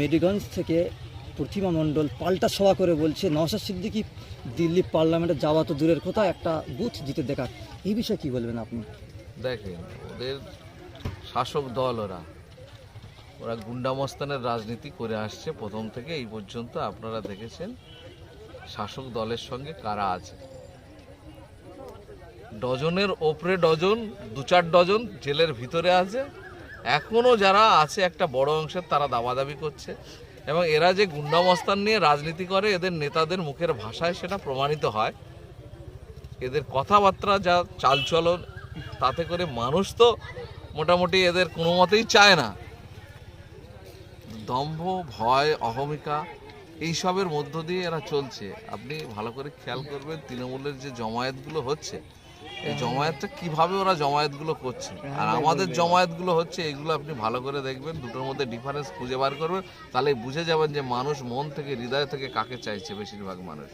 মেডিগঞ্জ থেকে প্রতিমা মণ্ডল পাল্টা সভা করে বলছে, নওশাদ সিদ্দিকি দিল্লি পার্লামেন্টে যাওয়া তো দূরের কথা, একটা বুথ জিতে দেখা এই বিষয়ে কি বলবেন আপনি? দেখেন, ওদের শাসক দল ওরা। ওরা গুন্ডামস্তানের রাজনীতি করে আসছে প্রথম থেকে, এই পর্যন্ত আপনারা দেখেছেন শাসক দলের সঙ্গে কারা আছে। ডজনের ওপরে ডজন, দু চার ডজন জেলের ভিতরে আছে। এখনও যারা আছে একটা বড় অংশের, তারা দাবাদাবি করছে। এবং এরা যে গুন্ডামস্তান নিয়ে রাজনীতি করে, এদের নেতাদের মুখের ভাষায় সেটা প্রমাণিত হয়। এদের কথাবার্তা, যা চালচলন, তাতে করে মানুষ তো মোটামুটি এদের কোনো মতেই চায় না। দম্ভ, ভয়, অহমিকা, এইসবের মধ্য দিয়ে এরা চলছে। আপনি ভালো করে খেয়াল করবেন, তৃণমূলের যে জমায়েতগুলো হচ্ছে এই জমায়েতটা কীভাবে ওরা জমায়েতগুলো করছে? আর আমাদের জমায়েতগুলো হচ্ছে এগুলো আপনি ভালো করে দেখবেন দুটোর মধ্যে ডিফারেন্স খুঁজে বার করবেন। তাহলে বুঝে যাবেন যে মানুষ মন থেকে হৃদয় থেকে কাকে চাইছে বেশিরভাগ মানুষ।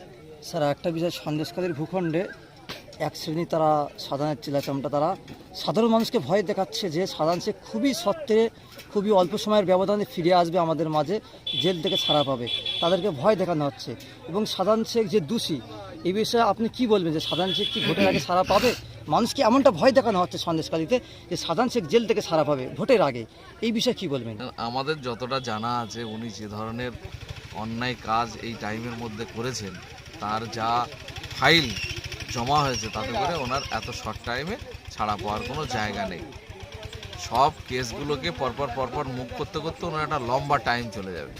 স্যার একটা বিষয় সন্দেশকালীর ভূখণ্ডে এক শ্রেণি তারা সাধারণের চিলাচামটা তারা সাধারণ মানুষকে ভয় দেখাচ্ছে যে সাধারণ সে খুবই সত্ত্বে খুবই অল্প সময়ের ব্যবধানে ফিরে আসবে আমাদের মাঝে জেল থেকে ছাড়া পাবে। তাদেরকে ভয় দেখানো হচ্ছে। এবং সাধারণ শেখ যে দোষী এই বিষয়ে আপনি কি বলবেন যে সাধারণ শেখ কি ভোটের আগে সারা পাবে? মানুষকে এমনটা ভয় দেখানো হচ্ছে সন্দেশকালীতে যে সাধারণ শেখ জেল থেকে সারা পাবে ভোটের আগে। এই বিষয়ে কি বলবেন? আমাদের যতটা জানা আছে, উনি যে ধরনের অন্যায় কাজ এই টাইমের মধ্যে করেছেন, তার যা ফাইল জমা হয়েছে, তাতে করে ওনার এত শর্ট টাইমে ছাড়া পাওয়ার কোনো জায়গা নেই। সব কেসগুলোকে পরপর পরপর মুখ করতে করতে ওনার একটা লম্বা টাইম চলে যাবে।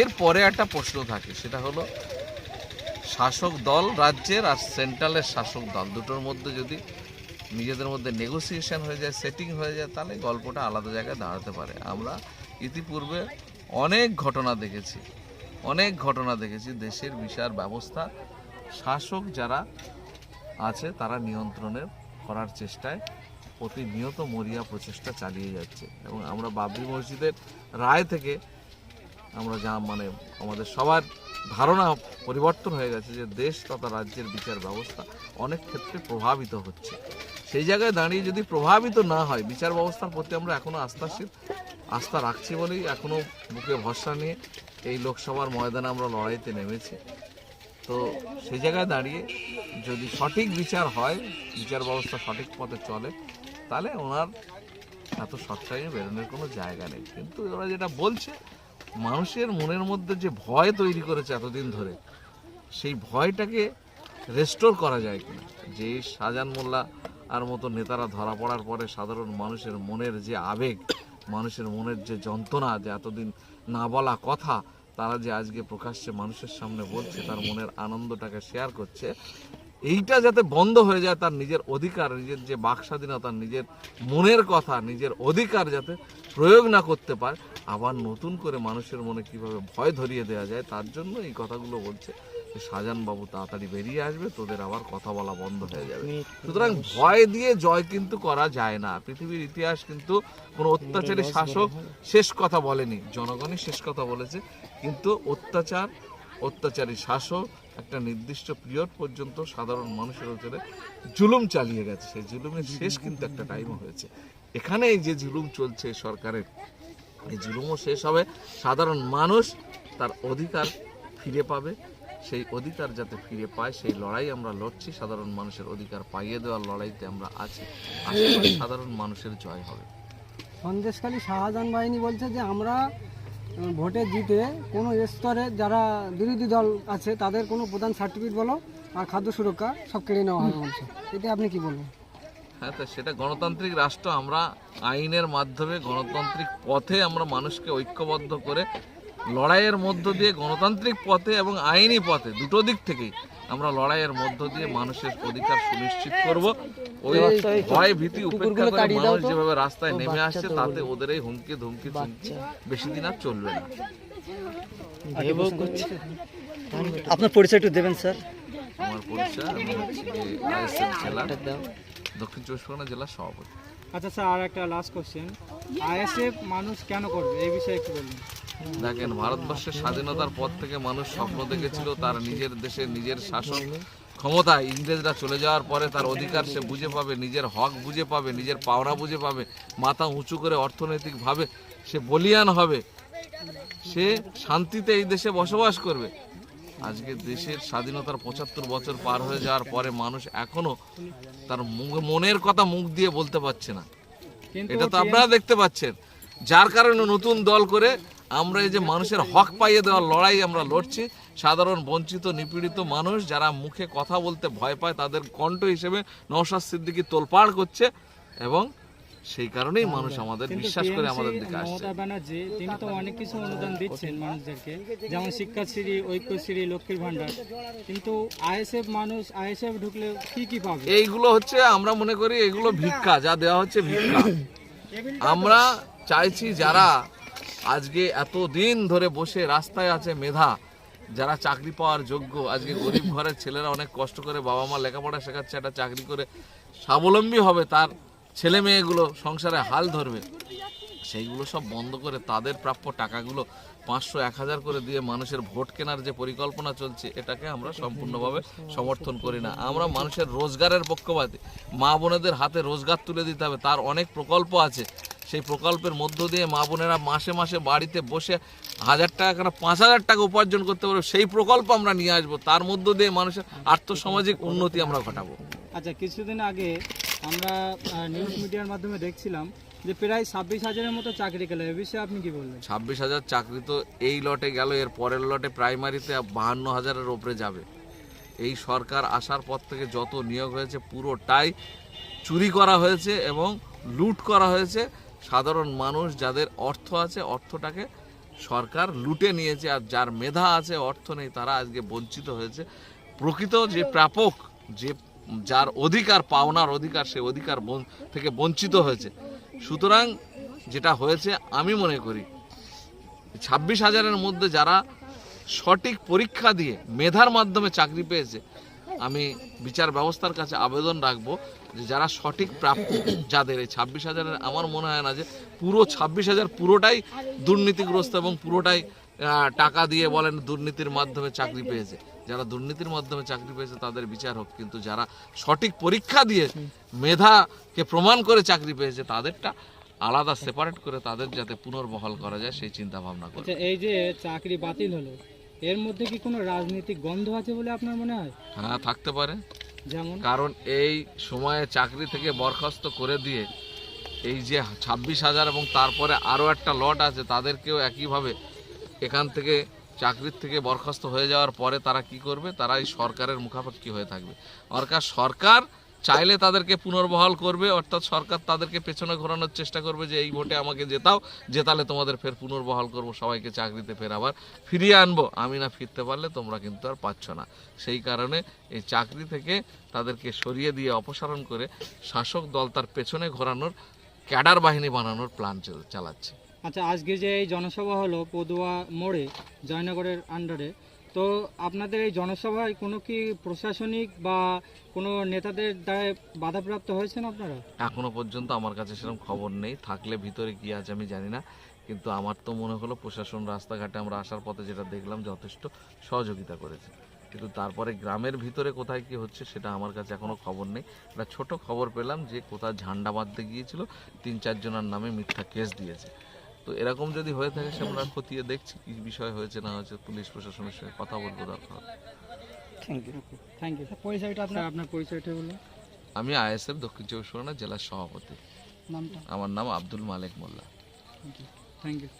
এরপরে একটা প্রশ্ন থাকে, সেটা হলো শাসক দল রাজ্যের আর সেন্ট্রালের শাসক দল। দুটোর মধ্যে যদি নিজেদের মধ্যে নেগোসিয়েশন হয়ে যায় সেটিং হয়ে যায়, তাহলে গল্পটা আলাদা জায়গায় দাঁড়াতে পারে। আমরা ইতিপূর্বে অনেক ঘটনা দেখেছি, অনেক ঘটনা দেখেছি। দেশের বিচার ব্যবস্থা, শাসক যারা আছে, তারা নিয়ন্ত্রণের করার চেষ্টায় প্রতিনিয়ত মরিয়া প্রচেষ্টা চালিয়ে যাচ্ছে। এবং আমরা বাবরি মসজিদের রায় থেকে আমরা যা মানে আমাদের সবার ধারণা পরিবর্তন হয়ে গেছে যে দেশ তথা রাজ্যের বিচার ব্যবস্থা অনেক ক্ষেত্রে প্রভাবিত হচ্ছে। সেই জায়গায় দাঁড়িয়ে যদি প্রভাবিত না হয়, বিচার ব্যবস্থার প্রতি আমরা এখনও আস্থাশীল, আস্থা রাখছি বলেই এখনও বুকে ভরসা নিয়ে এই লোকসভার ময়দানে আমরা লড়াইতে নেমেছি। তো সেই জায়গায় দাঁড়িয়ে যদি সঠিক বিচার হয়, বিচার ব্যবস্থা সঠিক পথে চলে, তাহলে ওনার এত টাইমে বেরোনোর কোনো জায়গা নেই। কিন্তু ওরা যেটা বলছে মানুষের মনের মধ্যে যে ভয় তৈরি করেছে এতদিন ধরে, সেই ভয়টাকে রেস্টোর করা যায় কিনা? যে শাহজাহান মোল্লা আর মতো নেতারা ধরা পড়ার পরে সাধারণ মানুষের মনের যে আবেগ, মানুষের মনের যে যন্ত্রণা যে এতদিন না বলা কথা, তারা যে আজকে প্রকাশ্যে মানুষের সামনে বলছে, তার মনের আনন্দটাকে শেয়ার করছে এইটা যাতে বন্ধ হয়ে যায় তার নিজের অধিকার নিজের যে বাক স্বাধীনতা নিজের মনের কথা নিজের অধিকার যাতে প্রয়োগ না করতে পারে আবার নতুন করে মানুষের মনে কীভাবে ভয় ধরিয়ে দেওয়া যায় তার জন্য এই কথাগুলো বলছে। যে শাহজাহান তাড়াতাড়ি বেরিয়ে আসবে তোদের আবার কথা বলা বন্ধ হয়ে যাবে। সুতরাং ভয় দিয়ে জয় কিন্তু করা যায় না। পৃথিবীর ইতিহাস কিন্তু কোনো অত্যাচারী শাসক শেষ কথা বলেনি। জনগণই শেষ কথা বলেছে। কিন্তু অত্যাচার অত্যাচারী শাসক একটা নির্দিষ্ট পিরিয়ড পর্যন্ত সাধারণ মানুষের উপরে জুলুম চালিয়ে গেছে। সেই জুলুমের শেষ কিন্তু একটা টাইমও হয়েছে। এখানে যে জুলুম চলছে সরকারের, এই জুলুমও শেষ হবে। সাধারণ মানুষ তার অধিকার ফিরে পাবে। সেই অধিকার যাতে ফিরে পায়, সেই লড়াই আমরা লড়ছি। সাধারণ মানুষের অধিকার পাইয়ে দেওয়ার লড়াইতে আমরা আছি। সাধারণ মানুষের জয় হবে। সন্দেশখালী শাহজাহান বাহিনী বলছে যে আমরা ভোটে জিতে কোনো স্তরে যারা বিরোধী দল আছে, তাদের কোনো প্রধান সার্টিফিকেট বলো আর খাদ্য সুরক্ষা সব কেড়ে নেওয়া হবে বলছে। এটা আপনি কি বলবেন? হ্যাঁ তো সেটা গণতান্ত্রিক রাষ্ট্র, আমরা আইনের মাধ্যমে গণতান্ত্রিক পথে আমরা মানুষকে ঐক্যবদ্ধ করে লড়াইয়ের মধ্য দিয়ে গণতান্ত্রিক পথে এবং আইনি পথে দুটো দিক থেকেই আমরা লড়াইয়ের মধ্য দিয়ে মানুষের অধিকার সুনিশ্চিত করব। ওই ভয় ভীতি উপেক্ষা করে মানুষ যেভাবে রাস্তায় নেমে আসছে তাতে ওদের এই হুমকি ধুমকি চুমকি বেশি দিন আর চলবে না। আপনার পরিচয় একটু দেবেন স্যার। আমার পরিচয় আমি হচ্ছে আইএসএফ জেলা দক্ষিণ চব্বিশ পরগনা জেলার সভাপতি। আচ্ছা স্যার আর একটা লাস্ট কোশ্চেন আইএসএফ মানুষ কেন করবে? এই বিষয়ে একটু বলুন। দেখেন ভারতবর্ষের স্বাধীনতার পর থেকে মানুষ স্বপ্ন দেখেছিল তার নিজের দেশে নিজের শাসন ক্ষমতায় ইংরেজরা চলে যাওয়ার পরে তার অধিকার সে বুঝে পাবে নিজের হক বুঝে পাবে নিজের পাওনা বুঝে পাবে মাথা উঁচু করে অর্থনৈতিকভাবে সে বলিয়ান হবে। সে শান্তিতে এই দেশে বসবাস করবে। আজকে দেশের স্বাধীনতার পঁচাত্তর বছর পার হয়ে যাওয়ার পরে মানুষ এখনও তার মনের কথা মুখ দিয়ে বলতে পারছে না। এটা তো আপনারা দেখতে পাচ্ছেন। যার কারণে নতুন দল করে আমরা এই যে মানুষের হক পাইয়ে দেওয়ার লড়াই আমরা লড়ছি সাধারণ বঞ্চিত নিপীড়িত মানুষ যারা মুখে কথা বলতে ভয় পায় তাদের কণ্ঠ হিসেবে নওশাদ সিদ্দিকি তোলপাড় করছে এবং সেই কারণেই মানুষ আমাদের বিশ্বাস করে আমাদের দিকে আসছে। মমতা ব্যানার্জি তিনি তো অনেক কিছু অনুদান দিচ্ছেন মানুষদেরকে যেমন শিক্ষাশ্রী ঐক্যশ্রী লক্ষ্মীর ভান্ডার কিন্তু আইএসএফ মানুষ আইএসএফ ঢুকলে কি কি পাবে? এইগুলো হচ্ছে আমরা মনে করি এগুলো ভিক্ষা যা দেওয়া হচ্ছে ভিক্ষা। আমরা চাইছি যারা আজকে এত দিন ধরে বসে রাস্তায় আছে মেধা, যারা চাকরি পাওয়ার যোগ্য। আজকে গরিব ঘরের ছেলেরা অনেক কষ্ট করে বাবা মা লেখাপড়া শেখাচ্ছে, একটা চাকরি করে স্বাবলম্বী হবে, তার ছেলে মেয়েগুলো সংসারে হাল ধরবে। সেইগুলো সব বন্ধ করে তাদের প্রাপ্য টাকাগুলো পাঁচশো, এক হাজার করে দিয়ে মানুষের ভোট কেনার যে পরিকল্পনা চলছে, এটাকে আমরা সম্পূর্ণভাবে সমর্থন করি না। আমরা মানুষের রোজগারের পক্ষপাতী। মা বোনেদের হাতে রোজগার তুলে দিতে হবে, তার অনেক প্রকল্প আছে। সেই প্রকল্পের মধ্য দিয়ে মা বোনেরা মাসে মাসে বাড়িতে বসে হাজার টাকা কেন পাঁচ হাজার টাকা উপার্জন করতে পারবে সেই প্রকল্প আমরা নিয়ে আসব। তার মধ্য দিয়ে মানুষের আর্থসামাজিক উন্নতি আমরা ঘটাবো। আচ্ছা কিছুদিন আগে আমরা নিউজ মিডিয়ার মাধ্যমে দেখছিলাম যে প্রায় ছাব্বিশ হাজারের মতো চাকরি গেল। এ বিষয়ে আপনি কি বললেন ছাব্বিশ হাজার চাকরি তো এই লটে গেল এর পরের লটে প্রাইমারিতে বাহান্ন হাজারের ওপরে যাবে। এই সরকার আসার পর থেকে যত নিয়োগ হয়েছে পুরোটাই চুরি করা হয়েছে এবং লুট করা হয়েছে। সাধারণ মানুষ যাদের অর্থ আছে, অর্থটাকে সরকার লুটে নিয়েছে আর যার মেধা আছে, অর্থ নেই, তারা আজকে বঞ্চিত হয়েছে। প্রকৃত যে প্রাপক, যে যার অধিকার, পাওনার অধিকার, সে অধিকার থেকে বঞ্চিত হয়েছে। সুতরাং যেটা হয়েছে, আমি মনে করি, ছাব্বিশ হাজারের মধ্যে যারা সঠিক পরীক্ষা দিয়ে মেধার মাধ্যমে চাকরি পেয়েছে, আমি বিচার ব্যবস্থার কাছে আবেদন রাখব যে যারা সঠিক প্রাপ্য যাদের এই ছাব্বিশ হাজারের আমার মনে হয় না যে পুরো ছাব্বিশ হাজার পুরোটাই দুর্নীতিগ্রস্ত এবং পুরোটাই টাকা দিয়ে বলেন দুর্নীতির মাধ্যমে চাকরি পেয়েছে। যারা দুর্নীতির মাধ্যমে চাকরি পেয়েছে তাদের বিচার হোক কিন্তু যারা সঠিক পরীক্ষা দিয়ে মেধাকে প্রমাণ করে চাকরি পেয়েছে তাদেরটা আলাদা সেপারেট করে তাদের যাতে পুনর্বহাল করা যায় সেই চিন্তা ভাবনা করে। আচ্ছা এই যে চাকরি বাতিল হলো এর মধ্যে কি কোনো রাজনৈতিক গন্ধ আছে বলে আপনার মনে হয়? হ্যাঁ থাকতে পারে। কারণ এই সময়ে চাকরি থেকে বরখাস্ত করে দিয়ে এই যে ছাব্বিশ হাজার এবং তারপরে আরও একটা লট আছে, তাদেরকেও একইভাবে এখান থেকে চাকরির থেকে বরখাস্ত হয়ে যাওয়ার পরে তারা কি করবে? তারা এই সরকারের মুখাপেক্ষি হয়ে থাকবে। অর্থাৎ সরকার চাইলে তাদেরকে পুনর্বহাল করবে, অর্থাৎ সরকার তাদেরকে পেছনে ঘোরানোর চেষ্টা করবে যে, এই ভোটে আমাকে জেতাও, জেতালে তোমাদের ফের পুনর্বহাল করব, সবাইকে চাকরিতে ফের আবার ফিরিয়ে আনব। আমি না ফিরতে পারলে তোমরা কিন্তু আর পাচ্ছ না। সেই কারণে এই চাকরি থেকে তাদেরকে সরিয়ে দিয়ে অপসারণ করে শাসক দল তার পেছনে ঘোরানোর ক্যাডার বাহিনী বানানোর প্ল্যান চালাচ্ছে। আচ্ছা আজকে যে এই জনসভা হলো, পদুয়া মোড়ে, জয়নগরের আন্ডারে তো আপনাদের এই জনসভায় কোনো কি প্রশাসনিক বা কোনো নেতাদের দ্বারা বাধাপ্রাপ্ত হয়েছেন আপনারা? এখনও পর্যন্ত আমার কাছে সেরকম খবর নেই। থাকলে ভিতরে কি আছে আমি জানি না। কিন্তু আমার তো মনে হলো প্রশাসন রাস্তাঘাটে আমরা আসার পথে যেটা দেখলাম যথেষ্ট সহযোগিতা করেছে। কিন্তু তারপরে গ্রামের ভিতরে কোথায় কি হচ্ছে সেটা আমার কাছে এখনও খবর নেই। একটা ছোট খবর পেলাম যে কোথায় ঝান্ডা বাঁধতে গিয়েছিল, তিন চারজনের নামে মিথ্যা কেস দিয়েছে। তো এরকম যদি হয়ে থাকে সে আমরা খতিয়ে দেখছি কি বিষয় হয়েছে না হয়েছে পুলিশ প্রশাসনের সঙ্গে কথা বলব দরকার থ্যাংক ইউ থ্যাংক ইউ পরিচয়টা আপনার? আপনার পরিচয়টা বলুন। আমি আইএসএফ দক্ষিণ চব্বিশ পরগনা জেলার সভাপতি। নামটা? আমার নাম আব্দুল মালেক মোল্লা। Thank you